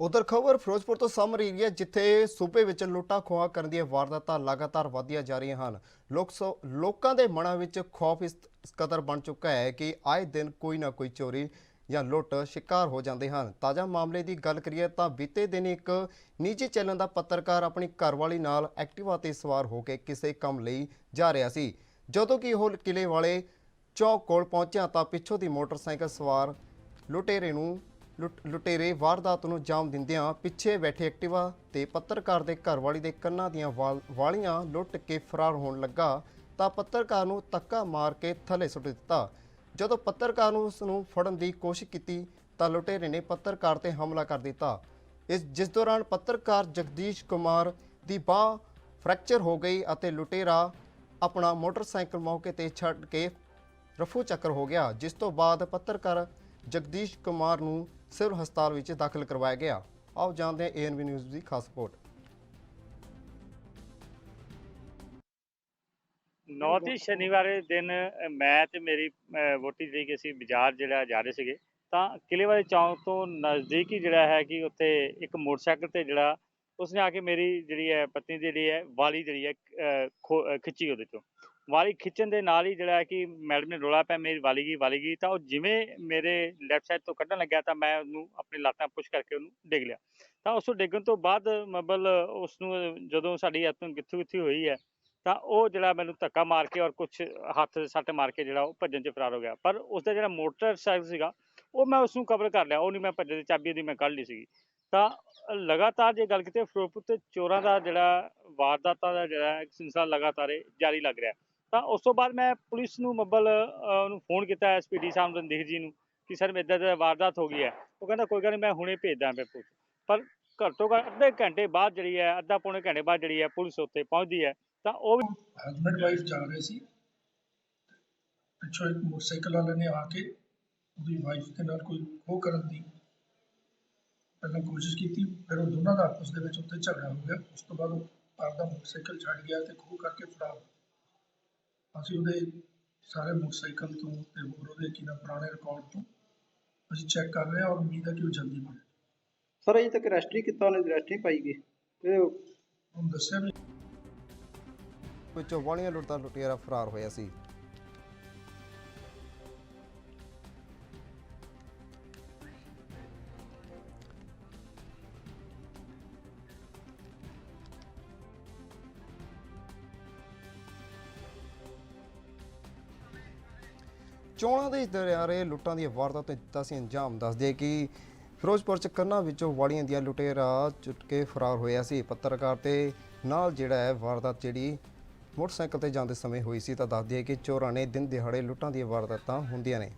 ਉਧਰ ਖਬਰ, ਫਿਰੋਜ਼ਪੁਰ ਤੋਂ ਸਾਹਮਣੇ ਰਹੀ ਹੈ, ਜਿੱਥੇ ਸੂਬੇ ਵਿੱਚ ਲੁੱਟਾਂ ਖੋਹਾਂ ਕਰਨ ਦੀਆਂ ਵਾਰਦਾਤਾਂ ਲਗਾਤਾਰ ਵਧੀਆਂ ਜਾ ਰਹੀਆਂ ਹਨ। ਲੋਕ ਸੋ- ਲੋਕਾਂ ਦੇ ਮਨਾਂ ਵਿੱਚ ਖੌਫ ਇਸ ਕਦਰ ਬਣ ਚੁੱਕਾ ਹੈ ਕਿ ਆਏ ਦਿਨ ਕੋਈ ਨਾ ਕੋਈ ਚੋਰੀ ਜਾਂ ਲੁੱਟ ਸ਼ਿਕਾਰ ਹੋ ਜਾਂਦੇ ਹਨ। ਤਾਜ਼ਾ ਮਾਮਲੇ ਦੀ ਗੱਲ ਕਰੀਏ ਤਾਂ ਬੀਤੇ ਦਿਨ ਇੱਕ ਨਿੱਜੀ ਚੈਨਲ ਦਾ ਪੱਤਰਕਾਰ ਆਪਣੀ ਘਰਵਾਲੀ ਨਾਲ ਐਕਟਿਵਾ ਤੇ ਸਵਾਰ ਹੋ ਕੇ ਕਿਸੇ ਕੰਮ ਲਈ ਜਾ ਰਿਹਾ ਸੀ। ਜਦੋਂ ਕਿ ਉਹ ਕਿਲੇ ਵਾਲੇ ਚੌਕ ਕੋਲ ਪਹੁੰਚਿਆ ਤਾਂ ਪਿੱਛੋਂ ਦੀ ਮੋਟਰਸਾਈਕਲ ਸਵਾਰ ਲੁਟੇਰੇ ਨੂੰ ਲੁਟੇਰੇ ਵਾਰਦਾਤ ਨੂੰ ਜਾਮ ਦਿੰਦਿਆਂ ਪਿੱਛੇ ਬੈਠੇ ਐਕਟਿਵਾ ਤੇ ਪੱਤਰਕਾਰ ਦੇ ਘਰਵਾਲੀ ਦੇ ਕੰਨਾਂ ਦੀਆਂ ਵਾਲੀਆਂ ਲੁੱਟ ਕੇ ਫਰਾਰ ਹੋਣ ਲੱਗਾ ਤਾਂ ਪੱਤਰਕਾਰ ਨੂੰ ਧੱਕਾ ਮਾਰ ਕੇ ਥੱਲੇ ਸੁੱਟ ਦਿੱਤਾ। ਜਦੋਂ ਪੱਤਰਕਾਰ ਨੂੰ ਉਸ ਨੂੰ ਫੜਨ ਦੀ ਕੋਸ਼ਿਸ਼ ਕੀਤੀ ਤਾਂ ਲੁਟੇਰੇ ਨੇ ਪੱਤਰਕਾਰ ਤੇ ਹਮਲਾ ਕਰ ਦਿੱਤਾ। ਇਸ ਜਿਸ ਦੌਰਾਨ ਪੱਤਰਕਾਰ ਜਗਦੀਸ਼ ਕੁਮਾਰ ਦੀ ਬਾਹ ਫ੍ਰੈਕਚਰ ਹੋ ਗਈ ਅਤੇ ਲੁਟੇਰਾ ਆਪਣਾ ਮੋਟਰਸਾਈਕਲ ਮੌਕੇ ਤੇ ਛੱਡ ਕੇ ਰਫੂ ਚੱਕਰ ਹੋ ਗਿਆ, ਜਿਸ ਤੋਂ ਬਾਅਦ ਪੱਤਰਕਾਰ ਜਗਦੀਸ਼ ਕੁਮਾਰ ਨੂੰ ਸਿਵਲ ਹਸਪਤਾਲ ਵਿੱਚ ਦਾਖਲ ਕਰਵਾਇਆ ਗਿਆ। ਆਓ ਜਾਣਦੇ ਹਾਂ ਏਐਨਬੀ ਨਿਊਜ਼ ਦੀ ਖਾਸ ਰਿਪੋਰਟ। ਨੌ ਦੀ ਸ਼ਨੀਵਾਰ ਦੇ ਦਿਨ ਮੈਂ ਤੇ ਮੇਰੀ ਅ, ਵਹੁਟੀ ਜਿਹੜੀ ਕਿ ਅਸੀਂ ਬਾਜ਼ਾਰ ਜਿਹੜਾ ਜਾ ਰਹੇ ਸੀਗੇ ਤਾਂ ਕਿਲੇ ਵਾਲੇ ਚੌਂਕ ਤੋਂ ਨਜ਼ਦੀਕ ਹੀ ਜਿਹੜਾ ਹੈ ਕਿ ਉੱਥੇ ਇੱਕ ਮੋਟਰਸਾਈਕਲ ਤੇ ਜਿਹੜਾ ਉਸਨੇ ਆ ਕੇ ਮੇਰੀ ਜਿਹੜੀ ਹੈ ਪਤਨੀ ਦੀ ਜਿਹੜੀ ਹੈ ਵਾਲੀ ਜਿਹੜੀ ਹੈ ਅ, ਖੋ- ਖਿੱਚੀ ਉਹਦੇ ਚੋਂ। ਵਾਲੀ ਖਿੱਚਣ ਦੇ ਨਾਲ ਹੀ ਜਿਹੜਾ ਕਿ ਮੈਡਮ ਨੇ ਰੋਲਾ ਪਿਆ, ਮੇਰੀ ਵਾਲੀ ਗਈ ਵਾਲੀ ਗਈ, ਤਾਂ ਉਹ ਜਿਵੇਂ ਮੇਰੇ ਲੈਫਟ ਸਾਈਡ ਤੋਂ ਕੱਢਣ ਲੱਗਿਆ ਤਾਂ ਮੈਂ ਉਹਨੂੰ ਆਪਣੀ ਲਾਤਾਂ ਪੁਸ਼ ਕਰਕੇ ਉਹਨੂੰ ਡਿੱਗ ਲਿਆ। ਤਾਂ ਉਸ ਤੋਂ ਡਿੱਗਣ ਤੋਂ ਬਾਅਦ ਮਤਲਬ ਉਸ ਨੂੰ ਜਦੋਂ ਸਾਡੀ ਆਤਮ ਕਿੱਥੋਂ ਕਿੱਥੋਂ ਹੋਈ ਹੈ, ਤਾਂ ਉਹ ਜਿਹੜਾ ਮੈਨੂੰ ਧੱਕਾ ਮਾਰ ਕੇ ਔਰ ਕੁਝ ਹੱਥ ਸੱਟ ਮਾਰ ਕੇ ਜਿਹੜਾ ਉਹ ਭੱਜਣ 'ਚ ਫਰਾਰ ਹੋ ਗਿਆ। ਪਰ ਉਸ ਦਾ ਜਿਹੜਾ ਮੋਟਰਸਾਈਕਲ ਸੀਗਾ, ਉਹ ਮੈਂ ਉਸ ਨੂੰ ਕਵਰ ਕਰ ਲਿਆ, ਉਹ ਨਹੀਂ ਮੈਂ ਭੱਜਣ ਦੀ ਚਾਬੀ ਉਹਦੀ ਮੈਂ ਕੱਢ ਲਈ ਸੀਗੀ। ਤਾਂ ਲਗਾਤਾਰ ਜੇ ਗੱਲ ਕੀਤੇ ਫਿਰੋਜ਼ਪੁਰ ਤੇ ਚੋਰਾਂ ਦਾ ਜਿਹੜਾ ਵਾਰਦਾਤਾਂ ਦਾ ਜਿਹੜਾ ਸਿਲਸਿਲਾ ਲਗਾਤਾਰ ਇਹ ਜਾਰੀ ਲੱਗ ਰਿਹਾ ਤਾਂ ਉਸ ਤੋਂ ਬਾਅਦ ਮੈਂ ਪੁਲਿਸ ਨੂੰ ਮੱਬਲ ਉਹਨੂੰ ਫੋਨ ਕੀਤਾ ਐਸਪੀਡੀ ਸਾਹਿਬ ਰਣਧੀਰ ਜੀ ਨੂੰ, ਕਿ ਸਰ ਇਦਾਂ ਦਾ ਵਾਰਦਾਤ ਹੋ ਗਈ ਹੈ। ਉਹ ਕਹਿੰਦਾ, ਕੋਈ ਗੱਲ ਨਹੀਂ, ਮੈਂ ਹੁਣੇ ਭੇਜਦਾ ਮੈਂ ਪੁਲਿਸ ਪਰ ਘੱਟ ਤੋਂ ਘੱਟ ਅੱਧੇ ਘੰਟੇ ਬਾਅਦ ਜਿਹੜੀ ਹੈ, ਅੱਧਾ ਪੌਣੇ ਘੰਟੇ ਬਾਅਦ ਜਿਹੜੀ ਹੈ, ਪੁਲਿਸ ਉੱਤੇ ਪਹੁੰਚਦੀ ਹੈ। ਤਾਂ ਉਹ ਵੀ ਵਾਈਫ ਜਾ ਰਹੇ ਸੀ। ਪਿੱਛੋਂ ਇੱਕ ਮੋਟਰਸਾਈਕਲ ਵਾਲੇ ਨੇ ਆ ਕੇ ਉਹਦੀ ਵਾਈਫ ਦੇ ਨਾਲ ਕੋਈ ਖੋਹ ਕਰਨ ਦੀ ਪਹਿਲਾਂ ਕੋਸ਼ਿਸ਼ ਕੀਤੀ, ਫਿਰ ਉਹ ਦੋਨਾਂ ਦਾ ਆਪਸ ਦੇ ਵਿੱਚ ਉੱਤੇ ਝਗੜਾ ਹੋ ਗਿਆ। ਉਸ ਤੋਂ ਬਾਅਦ ਉਹ ਆਪਦਾ ਮੋਟਰਸਾਈਕਲ ਛੱਡ ਗਿਆ ਤੇ ਖੋਹ ਕਰਕੇ ਫੜਾ ਅਸੀਂ ਉਹਦੇ ਸਾਰੇ ਮੋਟਰਸਾਈਕਲ ਤੋਂ ਤੇ ਹੋਰ ਉਹਦੇ ਕੀ ਨਾ ਪੁਰਾਣੇ ਰਿਕਾਰਡ ਤੋਂ ਅਸੀਂ ਚੈੱਕ ਕਰ ਰਹੇ ਹਾਂ ਔਰ ਉਮੀਦ ਹੈ ਕਿ ਉਹ ਜਲਦੀ ਬਣੇ। ਸਰ ਅਜੇ ਤੱਕ ਨਹੀਂ ਕੀਤਾ ਉਹਨੇ ਨਹੀਂ ਪਾਈ ਗਈ? ਤੇ ਹੁਣ ਦੱਸਿਆ ਵੀ ਵਿੱਚੋਂ ਵਾਲੀਆਂ ਲੁੱਟਾਂ ਲੁਟੇਰਾ ਫਰਾਰ ਹੋਇਆ ਸੀ। ਚੋਣਾਂ ਦੇ ਦਰਿਆਰੇ ਲੁੱਟਾਂ ਦੀਆਂ ਵਾਰਦਾਤਾਂ ਨੂੰ ਦਿੱਤਾ ਸੀ ਅੰਜਾਮ। ਦੱਸਦੇ ਕਿ ਫਿਰੋਜ਼ਪੁਰ ਚ ਕੰਨਾਂ ਵਿੱਚੋਂ ਵਾਲੀਆਂ ਦੀਆਂ ਲੁਟੇਰਾ ਚੁੱਟ ਕੇ ਫਰਾਰ ਹੋਇਆ ਸੀ। ਪੱਤਰਕਾਰ ਤੇ ਨਾਲ ਜਿਹੜਾ ਹੈ ਵਾਰਦਾਤ ਜਿਹੜੀ ਮੋਟਰਸਾਈਕਲ ਤੇ ਜਾਂਦੇ ਸਮੇਂ ਹੋਈ ਸੀ ਤਾਂ ਦੱਸਦੀ ਹੈ ਕਿ ਚੋਰਾਂ ਨੇ ਦਿਨ ਦਿਹਾੜੇ ਲੁੱਟਾਂ ਦੀਆਂ ਵਾਰਦਾਤਾਂ ਹੁੰਦੀਆਂ ਨੇ।